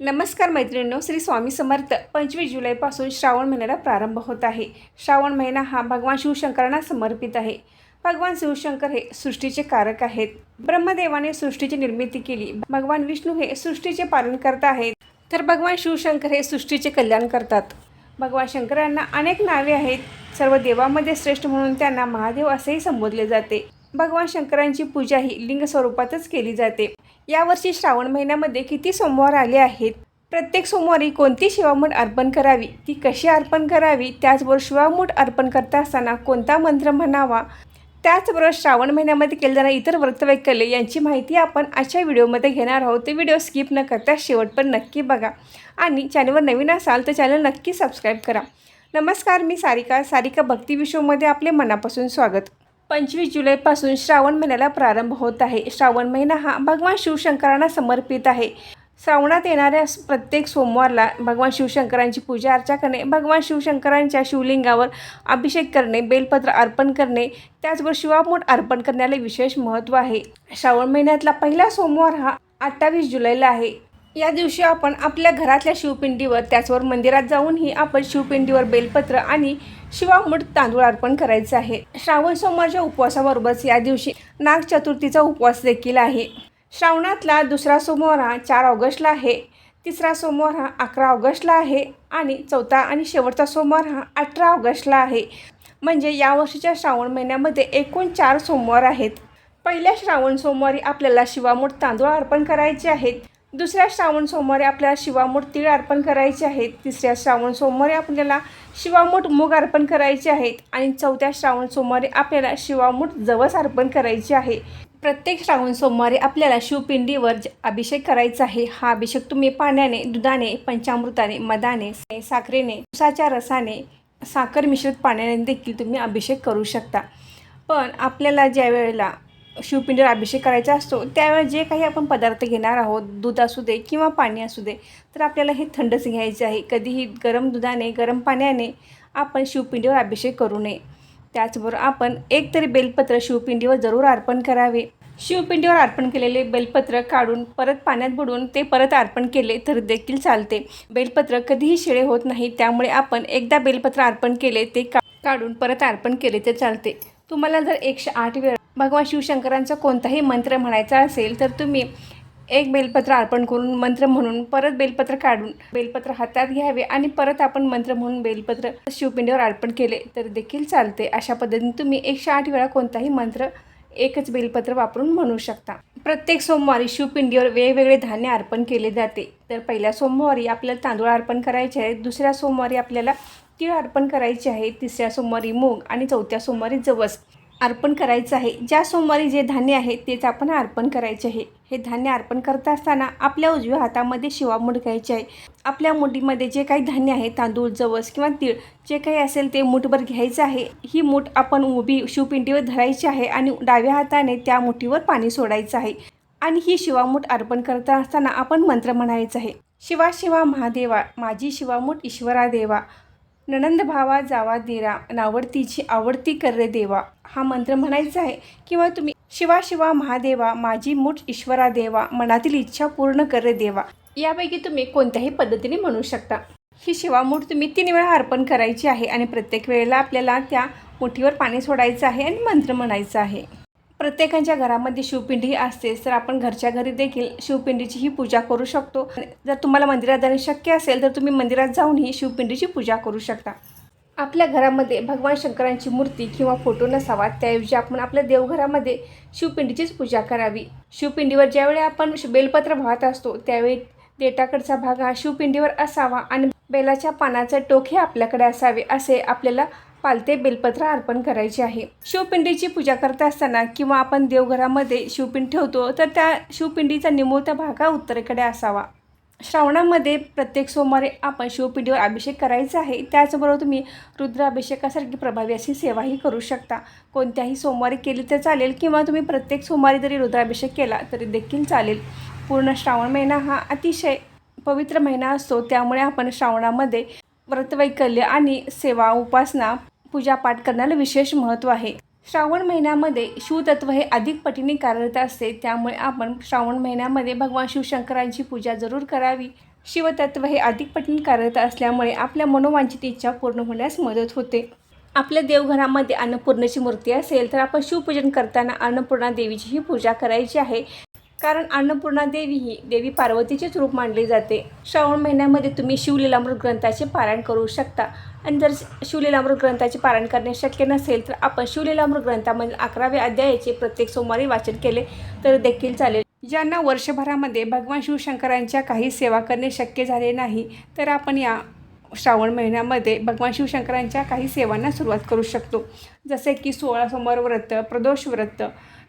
नमस्कार मैत्रिणींनो श्री स्वामी समर्थ. पंचवीस जुलैपासून श्रावण महिन्याला प्रारंभ होत आहे. श्रावण महिना हा भगवान शिवशंकरांना समर्पित आहे. भगवान शिवशंकर हे सृष्टीचे कारक आहेत. ब्रह्मदेवाने सृष्टीची निर्मिती केली. भगवान विष्णू हे सृष्टीचे पालन करत आहेत. तर भगवान शिवशंकर हे सृष्टीचे कल्याण करतात. भगवान शंकरांना अनेक नावे आहेत. सर्व देवामध्ये श्रेष्ठ म्हणून त्यांना महादेव असेही संबोधले जाते. भगवान शंकरांची पूजा ही लिंग स्वरूपातच केली जाते. यावर्षी श्रावण महिन्यामध्ये किती सोमवार आले आहेत? प्रत्येक सोमवारी कोणती शिवामूठ अर्पण करावी? ती कशी अर्पण करावी? त्याचबरोबर शिवामूठ अर्पण करता असताना कोणता मंत्र म्हणावा? त्याचबरोबर श्रावण महिन्यामध्ये केले जाणारे इतर व्रतवैकल्य यांची माहिती आपण आजच्या व्हिडिओमध्ये घेणार आहोत. ते व्हिडिओ स्किप न करता शेवट पण नक्की बघा. आणि चॅनलवर नवीन असाल तर चॅनल नक्की सबस्क्राईब करा. नमस्कार मी सारिका. सारिका भक्ती विश्वमध्ये आपले मनापासून स्वागत. पंचवीस जुलैपासून श्रावण महिन्याला प्रारंभ होत आहे. श्रावण महिना हा भगवान शिवशंकरांना समर्पित आहे. श्रावणात येणाऱ्या प्रत्येक सोमवारला भगवान शिवशंकरांची पूजा अर्चा करणे भगवान शिवशंकरांच्या शिवलिंगावर अभिषेक करणे बेलपत्र अर्पण करणे त्याचबरोबर शिवामोठ अर्पण करण्याला विशेष महत्त्व आहे. श्रावण महिन्यातला पहिला सोमवार हा अठ्ठावीस जुलैला आहे. या दिवशी आपण आपल्या घरातल्या शिवपिंडीवर त्याचवर मंदिरात जाऊनही आपण शिवपिंडीवर बेलपत्र आणि शिवामूठ तांदूळ अर्पण करायचं आहे. श्रावण सोमवारच्या उपवासाबरोबरच या दिवशी नाग चतुर्थीचा उपवास देखील आहे. श्रावणातला दुसरा सोमवार हा चार ऑगस्टला आहे. तिसरा सोमवार हा अकरा ऑगस्टला आहे आणि चौथा आणि शेवटचा सोमवार हा अठरा ऑगस्टला आहे. म्हणजे यावर्षीच्या श्रावण महिन्यामध्ये एकूण चार सोमवार आहेत. पहिल्या श्रावण सोमवारी आपल्याला शिवामूठ तांदूळ अर्पण करायचे आहेत. दुसऱ्या श्रावण सोमवारी आपल्याला शिवामूठ तीळ अर्पण करायचे आहेत. तिसऱ्या श्रावण सोमवारी आपल्याला शिवामूठ मूग अर्पण करायचे आहेत. आणि चौथ्या श्रावण सोमवारी आपल्याला शिवामूठ जवस अर्पण करायचे आहे. प्रत्येक श्रावण सोमवारी आपल्याला शिवपिंडीवर अभिषेक करायचा आहे. हा अभिषेक तुम्ही पाण्याने दुधाने पंचामृताने मदाने साखरेने उसाच्या रसाने साखर मिश्रित पाण्याने देखील तुम्ही अभिषेक करू शकता. पण आपल्याला ज्या वेळेला शिवपिंडीवर अभिषेक करायचा असतो त्यावेळेस जे काही आपण पदार्थ घेणार आहोत दूध असू दे किंवा पाणी असू दे तर आपल्याला हे थंडच घ्यायचे आहे. कधीही गरम दुधाने गरम पाण्याने आपण शिवपिंडीवर अभिषेक करू नये. त्याचबरोबर आपण एक तरी बेलपत्र शिवपिंडीवर जरूर अर्पण करावे. शिवपिंडीवर अर्पण केलेले बेलपत्र काढून परत पाण्यात बुडवून ते परत अर्पण केले तर देखील चालते. बेलपत्र कधीही शिळे होत नाही त्यामुळे आपण एकदा बेलपत्र अर्पण केले ते का काढून परत अर्पण केले तर चालते. तुम्हाला जर एकशे आठ वेळ भगवान शिवशंकरांचा कोणताही मंत्र म्हणायचा असेल तर तुम्ही एक बेलपत्र अर्पण करून मंत्र म्हणून परत बेलपत्र काढून बेलपत्र हातात घ्यावे आणि परत आपण मंत्र म्हणून बेलपत्र शिवपिंडीवर अर्पण केले तर देखील चालते. अशा पद्धतीने तुम्ही एकशे आठ वेळा कोणताही मंत्र एकच बेलपत्र वापरून म्हणू शकता. प्रत्येक सोमवारी शिवपिंडीवर वेगवेगळे धान्य अर्पण केले जाते. तर पहिल्या सोमवारी आपल्याला तांदूळ अर्पण करायचे आहे दुसऱ्या सोमवारी आपल्याला तीळ अर्पण करायचे आहे तिसऱ्या सोमवारी मूग आणि चौथ्या सोमवारी जवस. अर्पण करायचं आहे. ज्या सोमवारी जे धान्य आहे तेच आपण अर्पण करायचे आहे. हे धान्य अर्पण करत असताना आपल्या उजव्या हातामध्ये शिवामूठ घ्यायचे आहे. आपल्या मुठीमध्ये जे काही धान्य आहे तांदूळ जवस किंवा तीळ जे काही असेल ते मुठभर घ्यायचं आहे. ही मूठ आपण उभी शिवपिंडीवर धरायची आहे आणि डाव्या हाताने त्या मुठीवर पाणी सोडायचं आहे. आणि ही शिवामूठ अर्पण करत असताना आपण मंत्र म्हणायचं आहे. शिवा शिवा महादेवा माझी शिवामूठ ईश्वरा देवा ननंद भावा जावा देरा नावडतीची आवडती कर रे देवा. हा मंत्र म्हणायचा आहे किंवा तुम्ही शिवा शिवा महादेवा माझी मूठ ईश्वरा देवा मनातील इच्छा पूर्ण कर रे देवा. यापैकी तुम्ही कोणत्याही पद्धतीने म्हणू शकता. ही शिवामूठ तुम्ही तीन वेळा अर्पण करायची आहे आणि प्रत्येक वेळेला आपल्याला त्या मुठीवर पाणी सोडायचं आहे आणि मंत्र म्हणायचं आहे. प्रत्येकाच्या घरामध्ये शिवपिंडी असतेच तर आपण घरच्या घरी देखील शिवपिंडीची ही पूजा करू शकतो. जर तुम्हाला मंदिरात जाणे शक्य असेल तर तुम्ही मंदिरात जाऊनही शिवपिंडीची पूजा करू शकता. आपल्या घरामध्ये भगवान शंकरांची मूर्ती किंवा फोटो नसावा त्याऐवजी आपण आपल्या देवघरामध्ये शिवपिंडीचीच पूजा करावी. शिवपिंडीवर ज्यावेळी आपण बेलपत्र वाहत असतो त्यावेळी देटाकडचा भाग हा शिवपिंडीवर असावा आणि बेलाच्या पानाचे टोक हे आपल्याकडे असावे असे आपल्याला पालते बेलपत्र अर्पण करायचे आहे. शिवपिंडीची पूजा करत असताना किंवा आपण देवघरामध्ये शिवपिंड ठेवतो तर त्या शिवपिंडीचा निमुळता भागा उत्तरेकडे असावा. श्रावणामध्ये प्रत्येक सोमवारी आपण शिवपिंडीवर अभिषेक करायचा आहे. त्याचबरोबर तुम्ही रुद्राभिषेकासारखी प्रभावी अशी सेवाही करू शकता. कोणत्याही सोमवारी केली तर चालेल किंवा तुम्ही प्रत्येक सोमवारी जरी रुद्राभिषेक केला तरी देखील चालेल. पूर्ण श्रावण महिना हा अतिशय पवित्र महिना असतो. त्यामुळे आपण श्रावणामध्ये व्रतवैकल्य आणि सेवा उपासना पूजापाठ करण्याला विशेष महत्त्व आहे. श्रावण महिन्यामध्ये शिवतत्व हे अधिक पटीने कार्यरत असते. त्यामुळे आपण श्रावण महिन्यामध्ये भगवान शिवशंकरांची पूजा जरूर करावी. शिवतत्व हे अधिक पटीने कार्यरत असल्यामुळे आपल्या मनोवांछित इच्छा पूर्ण होण्यास मदत होते. आपल्या देवघरामध्ये अन्नपूर्णेची मूर्ती असेल तर आपण शिवपूजन करताना अन्नपूर्णा देवीचीही पूजा करायची आहे. कारण अन्नपूर्णा देवी ही देवी पार्वतीचेच रूप मानली जाते. श्रावण महिन्यामध्ये तुम्ही शिवलीलामृत ग्रंथाचे पारायण करू शकता. आणि जर शिवलीलामृत ग्रंथाचे पारायण करणे शक्य नसेल तर आपण शिवलीलामृत ग्रंथामधील अकराव्या अध्यायाचे प्रत्येक सोमवारी वाचन केले तर देखील चालेल. ज्यांना वर्षभरामध्ये भगवान शिवशंकरांच्या काही सेवा करणे शक्य झाले नाही तर आपण या श्रावण महिन्यामध्ये भगवान शिवशंकरांच्या काही सेवांना सुरुवात करू शकतो. जसे की सोळा सोमवार व्रत प्रदोष व्रत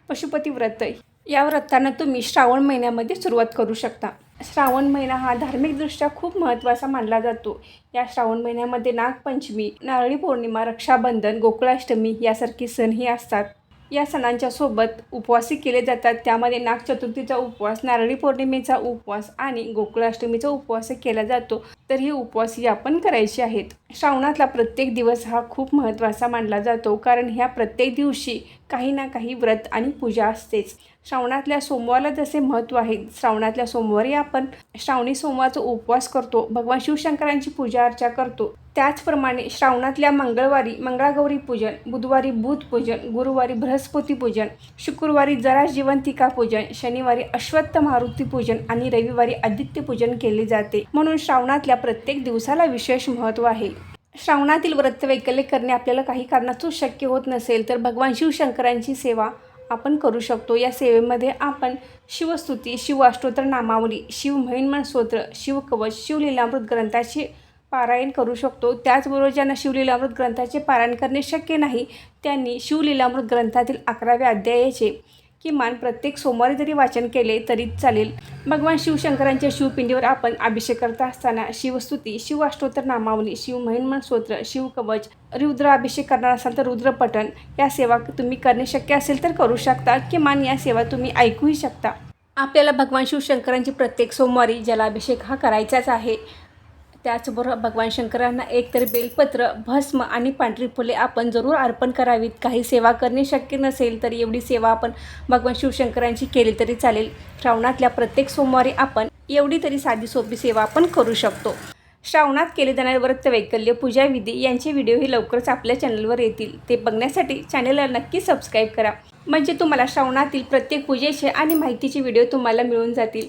पशुपती व्रत या व्रताना तुम्ही श्रावण महिन्यामध्ये सुरुवात करू शकता. श्रावण महिना हा धार्मिकदृष्ट्या खूप महत्त्वाचा मानला जातो. या श्रावण महिन्यामध्ये नागपंचमी नारळी पौर्णिमा रक्षाबंधन गोकुळाष्टमी यासारखे सणही असतात. या सणांच्या सोबत उपवासही केले जातात. त्यामध्ये नागचतुर्थीचा उपवास नारळी पौर्णिमेचा उपवास आणि गोकुळाष्टमीचा उपवास केला जातो. तर हे उपवासही आपण करायचे आहेत. श्रावणातला प्रत्येक दिवस हा खूप महत्त्वाचा मानला जातो कारण ह्या प्रत्येक दिवशी काही ना काही व्रत आणि पूजा असतेच. श्रावणातल्या सोमवारला जसे महत्त्व आहे श्रावणातल्या सोमवारी आपण श्रावणी सोमवारचा उपवास करतो भगवान शिवशंकरांची पूजा अर्चा करतो. त्याचप्रमाणे श्रावणातल्या मंगळवारी मंगळागौरी पूजन बुधवारी बुध पूजन गुरुवारी बृहस्पती पूजन शुक्रवारी जरा जीवंतिका पूजन शनिवारी अश्वत्थ मारुती पूजन आणि रविवारी आदित्य पूजन केले जाते. म्हणून श्रावणातल्या प्रत्येक दिवसाला विशेष महत्त्व आहे. श्रावणातील व्रत वैकल्य करणे आपल्याला काही कारणातून शक्य होत नसेल तर भगवान शिवशंकरांची सेवा आपण करू शकतो. या सेवेमध्ये आपण शिवस्तुती शिवाष्टोत्र नामावली शिव महिन्मन स्तोत्र शिवकवच शिवलीलामृत ग्रंथाचे पारायण करू शकतो. त्याचबरोबर ज्यांना शिवलीलामृत ग्रंथाचे पारायण करणे शक्य नाही त्यांनी शिवलीलामृत ग्रंथातील अकराव्या अध्यायाचे किमान प्रत्येक सोमवारी जरी वाचन केले तरी चालेल. भगवान शिवशंकरांच्या शिवपिंडीवर आपण अभिषेक करत असताना शिवस्तुती शिवाष्टोत्तर नामावली शिवमहिन्मन स्तोत्र शिवकवच रुद्र अभिषेक करणार असाल तर रुद्रपठण या सेवा तुम्ही करणे शक्य असेल तर करू शकता. किमान या सेवा तुम्ही ऐकूही शकता. आपल्याला भगवान शिवशंकरांची प्रत्येक सोमवारी जलाभिषेक हा करायचाच आहे. त्याचबरोबर भगवान शंकरांना एकतर बेलपत्र भस्म आणि पांढरी फुले आपण जरूर अर्पण करावीत. काही सेवा करणे शक्य नसेल तर एवढी सेवा आपण भगवान शिवशंकरांची केली तरी चालेल. श्रावणातल्या प्रत्येक सोमवारी आपण एवढी तरी साधी सोपी सेवा आपण करू शकतो. श्रावणात केले जाणारे व्रत वैकल्य पूजा विधी यांचे व्हिडिओही लवकरच आपल्या चॅनलवर येतील. ते बघण्यासाठी चॅनलला नक्की सबस्क्राईब करा. म्हणजे तुम्हाला श्रावणातील प्रत्येक पूजेचे आणि माहितीचे व्हिडिओ तुम्हाला मिळून जातील.